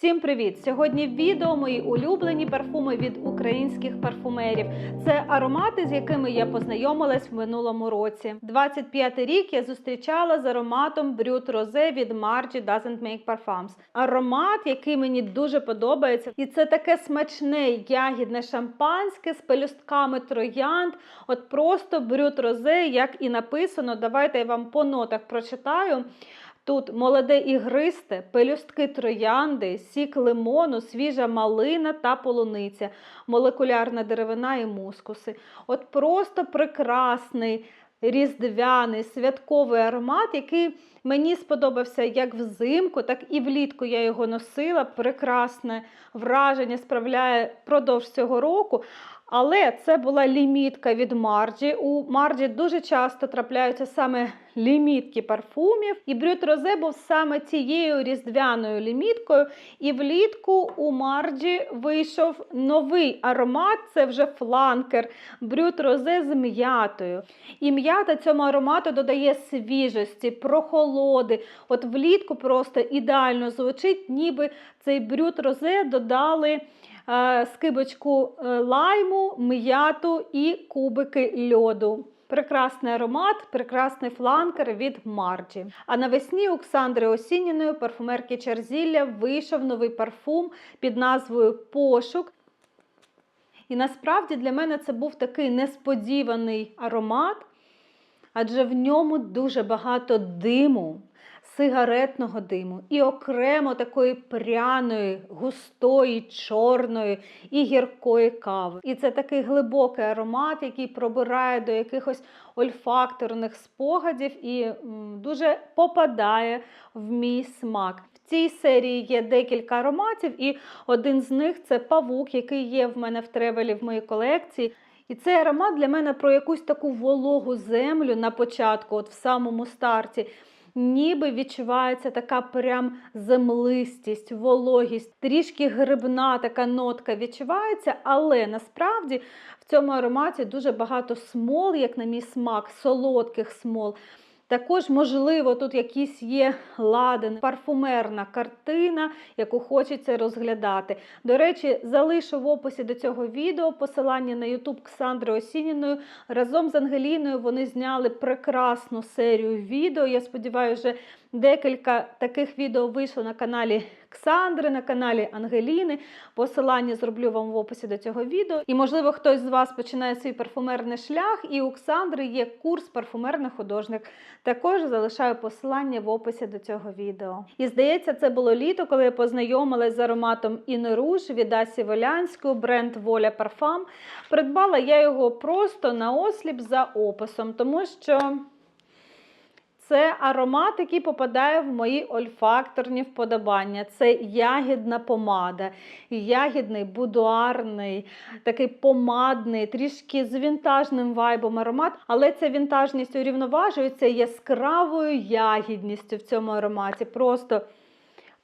Всім привіт! Сьогодні відео мої улюблені парфуми від українських парфумерів. Це аромати, з якими я познайомилась в минулому році. 25 рік я зустрічала з ароматом Brut Rose від Margie Doesn't Make Parfums. Аромат, який мені дуже подобається, і це таке смачне ягідне шампанське з пелюстками троянд. От просто Brut Rose, як і написано. Давайте я вам по нотах прочитаю. Тут молоде ігристе, пелюстки троянди, сік лимону, свіжа малина та полуниця, молекулярна деревина і мускуси. От просто прекрасний різдвяний святковий аромат, який мені сподобався як взимку, так і влітку я його носила. Прекрасне враження справляє впродовж цього року. Але це була лімітка від Марджі. У Марджі дуже часто трапляються саме лімітки парфумів. І Брют Розе був саме цією різдвяною ліміткою. І влітку у Марджі вийшов новий аромат. Це вже фланкер Брют Розе з м'ятою. І м'ята цьому аромату додає свіжості, прохолоди. От влітку просто ідеально звучить, ніби цей Брют Розе додали скибочку е, лайму, м'яту і кубики льоду. Прекрасний аромат, прекрасний фланкер від Марджі. А навесні у Ксандри Осініної парфумерки Чарзілля вийшов новий парфум під назвою Пошук. І насправді для мене це був такий несподіваний аромат, адже в ньому дуже багато диму сигаретного диму і окремо такої пряної, густої, чорної і гіркої кави. І це такий глибокий аромат, який пробирає до якихось ольфакторних спогадів і дуже попадає в мій смак. В цій серії є декілька ароматів, і один з них це павук, який є в мене в тревелі в моїй колекції. І цей аромат для мене про якусь таку вологу землю на початку, от в самому старті ніби відчувається така прям землистість, вологість, трішки грибна така нотка відчувається, але насправді в цьому ароматі дуже багато смол, як на мій смак, солодких смол. Також, можливо, тут якісь є ладен, парфумерна картина, яку хочеться розглядати. До речі, залишу в описі до цього відео посилання на YouTube Ксандри Осініною. Разом з Ангеліною вони зняли прекрасну серію відео. Я сподіваюся, вже декілька таких відео вийшло на каналі Ксандри, на каналі Ангеліни. Посилання зроблю вам в описі до цього відео. І, можливо, хтось з вас починає свій парфумерний шлях, і у Ксандри є курс парфумерний художник. Також залишаю посилання в описі до цього відео. І здається, це було літо, коли я познайомилась з ароматом Інеруш від Асі Волянської, бренд Воля Парфам. Придбала я його просто на осліп за описом, тому що. Це аромат, який попадає в мої ольфакторні вподобання. Це ягідна помада, ягідний, будуарний, такий помадний, трішки з вінтажним вайбом аромат, але ця вінтажність урівноважується яскравою ягідністю в цьому ароматі. Просто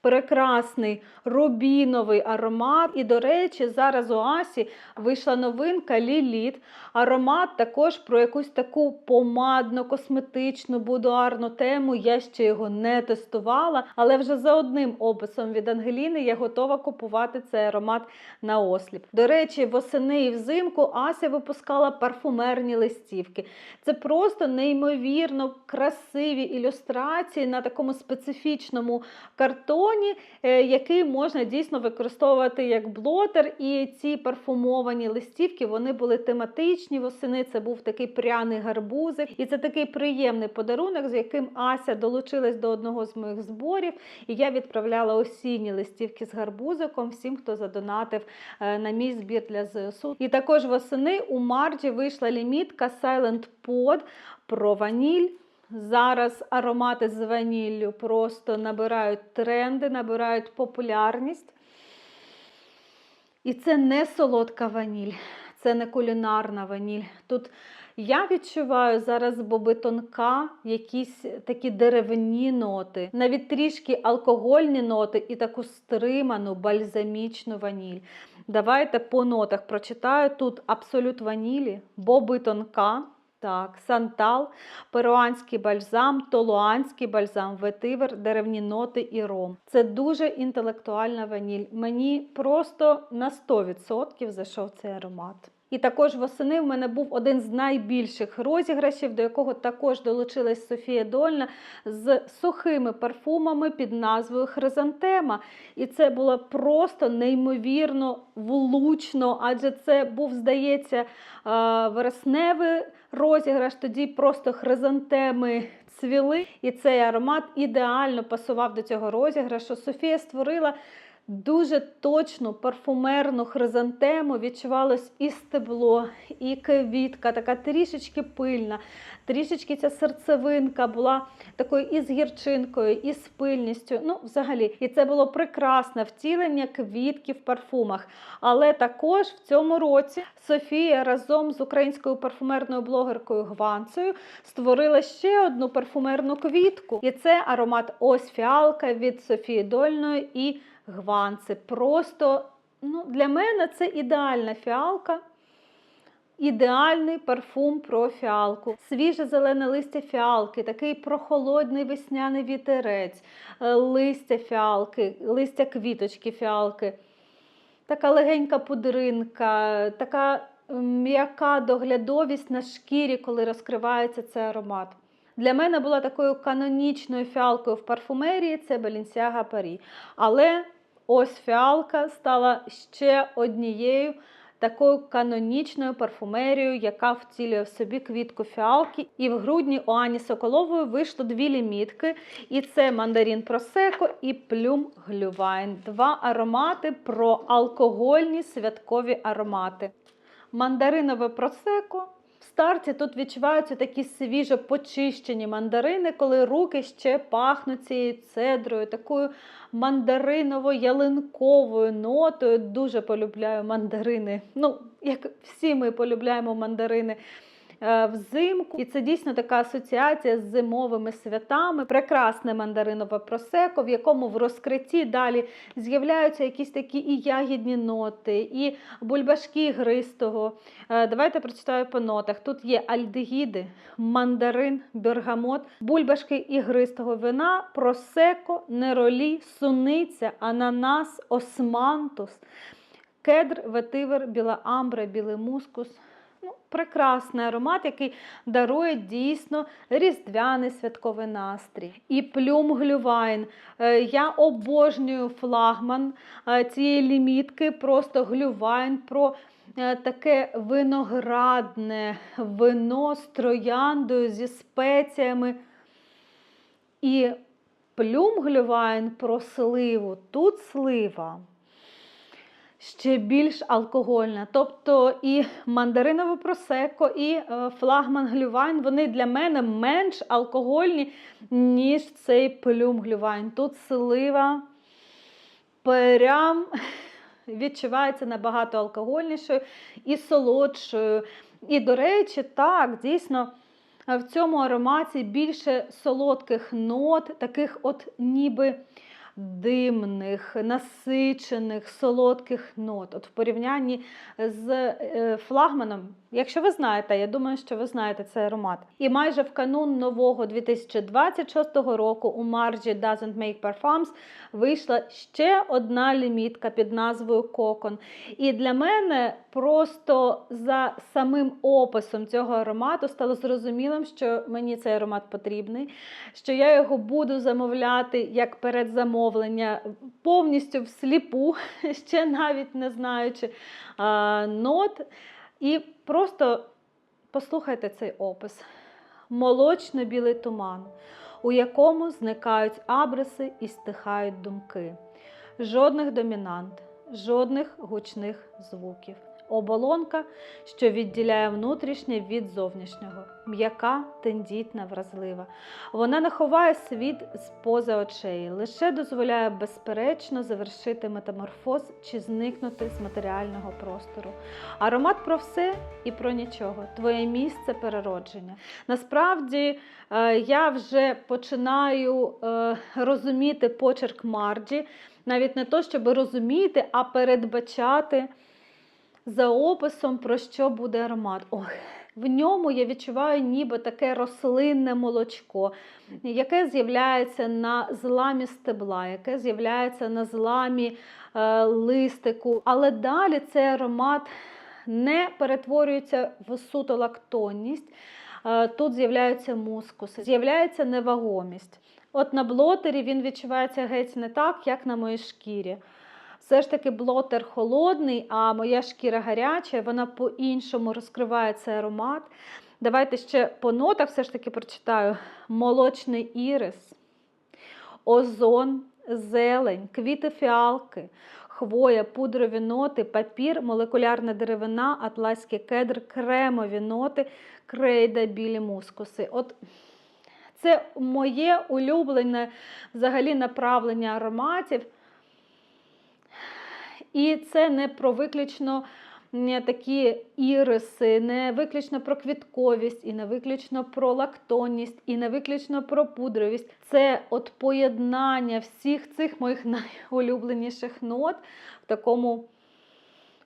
прекрасний рубіновий аромат. І, до речі, зараз у Асі вийшла новинка Ліліт. Аромат також про якусь таку помадно-косметичну будуарну тему. Я ще його не тестувала, але вже за одним описом від Ангеліни я готова купувати цей аромат на осліп. До речі, восени і взимку Ася випускала парфумерні листівки. Це просто неймовірно красиві ілюстрації на такому специфічному картоні, е, який можна дійсно використовувати як блотер. І ці парфумовані листівки вони були тематичні восени. Це був такий пряний гарбузик. І це такий приємний подарунок, з яким Ася долучилась до одного з моїх зборів. І я відправляла осінні листівки з гарбузиком всім, хто задонатив е, на мій збір для ЗСУ. І також восени у Марджі вийшла лімітка Silent Pod про ваніль. Зараз аромати з ваніллю просто набирають тренди, набирають популярність. І це не солодка ваніль, це не кулінарна ваніль. Тут я відчуваю зараз боби тонка, якісь такі деревні ноти, навіть трішки алкогольні ноти і таку стриману бальзамічну ваніль. Давайте по нотах прочитаю. Тут абсолют ванілі, боби тонка. Так, сантал, перуанський бальзам, толуанський бальзам, ветивер, деревні ноти і ром. Це дуже інтелектуальна ваніль. Мені просто на 100% зайшов цей аромат. І також восени в мене був один з найбільших розіграшів, до якого також долучилась Софія Дольна з сухими парфумами під назвою Хризантема. І це було просто неймовірно влучно, адже це був, здається, е, вересневий розіграш, тоді просто хризантеми цвіли, і цей аромат ідеально пасував до цього розіграшу. Софія створила дуже точну парфумерну хризантему. Відчувалось і стебло, і квітка, така трішечки пильна, трішечки ця серцевинка була такою і з гірчинкою, і з пильністю. Ну, взагалі, і це було прекрасне втілення квітки в парфумах. Але також в цьому році Софія разом з українською парфумерною блогеркою Гванцею створила ще одну парфумерну квітку. І це аромат Ось фіалка від Софії Дольної і Гванци. Просто ну, для мене це ідеальна фіалка. Ідеальний парфум про фіалку, свіже зелене листя фіалки, такий прохолодний весняний вітерець, е, листя фіалки, листя квіточки фіалки, така легенька пудринка, така м'яка доглядовість на шкірі, коли розкривається цей аромат. Для мене була такою канонічною фіалкою в парфумерії це Balenciaga Paris. Але ось фіалка стала ще однією такою канонічною парфумерією, яка втілює в собі квітку фіалки. І в грудні у Ані Соколової вийшло дві лімітки. І це мандарин Просеко і плюм Глювайн. Два аромати про алкогольні святкові аромати. Мандаринове просеко. В старті тут відчуваються такі свіжо почищені мандарини, коли руки ще пахнуть цією цедрою, такою мандариново-ялинковою нотою. Дуже полюбляю мандарини. Ну, як всі ми полюбляємо мандарини. Е, Взимку, і це дійсно така асоціація з зимовими святами. Прекрасне мандаринове просеко, в якому в розкритті далі з'являються якісь такі і ягідні ноти, і бульбашки гристого. Е, Давайте прочитаю по нотах. Тут є альдегіди, мандарин, бергамот, бульбашки ігристого вина, просеко, неролі, суниця, ананас, османтус, кедр, ветивер, біла амбра, білий мускус. Ну, прекрасний аромат, який дарує дійсно різдвяний святковий настрій. І плюм глювайн. Е, Я обожнюю флагман е, цієї лімітки, просто глювайн про е, таке виноградне вино з трояндою, зі спеціями. І плюм глювайн про сливу. Тут слива ще більш алкогольна. Тобто і мандаринове просеко, і е, флагман глювайн, вони для мене менш алкогольні, ніж цей плюм глювайн. Тут слива прям відчувається набагато алкогольнішою і солодшою. І, до речі, так, дійсно. В цьому ароматі більше солодких нот, таких от ніби димних, насичених, солодких нот. От в порівнянні з е, флагманом, якщо ви знаєте, я думаю, що ви знаєте цей аромат. І майже в канун нового 2026 року у маржі Doesn't Make Parfums вийшла ще одна лімітка під назвою Кокон. І для мене просто за самим описом цього аромату стало зрозумілим, що мені цей аромат потрібний, що я його буду замовляти як передзамовлення повністю всліпу, ще навіть не знаючи а, нот. І просто послухайте цей опис: молочно-білий туман, у якому зникають абриси і стихають думки. Жодних домінант, жодних гучних звуків. Оболонка, що відділяє внутрішнє від зовнішнього, м'яка, тендітна, вразлива. Вона не ховає світ з поза очей, лише дозволяє безперечно завершити метаморфоз чи зникнути з матеріального простору. Аромат про все і про нічого. Твоє місце переродження. Насправді е, я вже починаю е, розуміти почерк Марджі, навіть не то, щоб розуміти, а передбачати за описом, про що буде аромат. Ох, В ньому я відчуваю ніби таке рослинне молочко, яке з'являється на зламі стебла, яке з'являється на зламі е, листику. Але далі цей аромат не перетворюється в суто лактонність. Е, Тут з'являються мускуси, з'являється невагомість. От на блотері він відчувається геть не так, як на моїй шкірі. Все ж таки блотер холодний, а моя шкіра гаряча, вона по-іншому розкриває цей аромат. Давайте ще по нотах все ж таки прочитаю: молочний ірис, озон, зелень, квіти фіалки, хвоя, пудрові ноти, папір, молекулярна деревина, атласський кедр, кремові ноти, крейда, білі мускуси. От це моє улюблене взагалі направлення ароматів. І це не про виключно такі іриси, не виключно про квітковість, і не виключно про лактонність, і не виключно про пудровість. Це от поєднання всіх цих моїх найулюбленіших нот в такому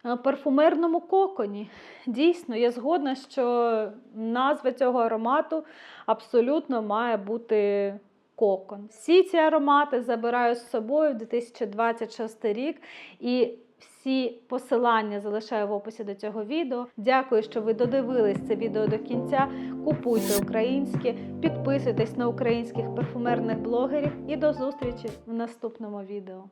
е, парфумерному коконі. Дійсно, я згодна, що назва цього аромату абсолютно має бути кокон. Всі ці аромати забираю з собою в 2026 рік і всі посилання залишаю в описі до цього відео. Дякую, що ви додивились це відео до кінця. Купуйте українське, підписуйтесь на українських парфумерних блогерів і до зустрічі в наступному відео.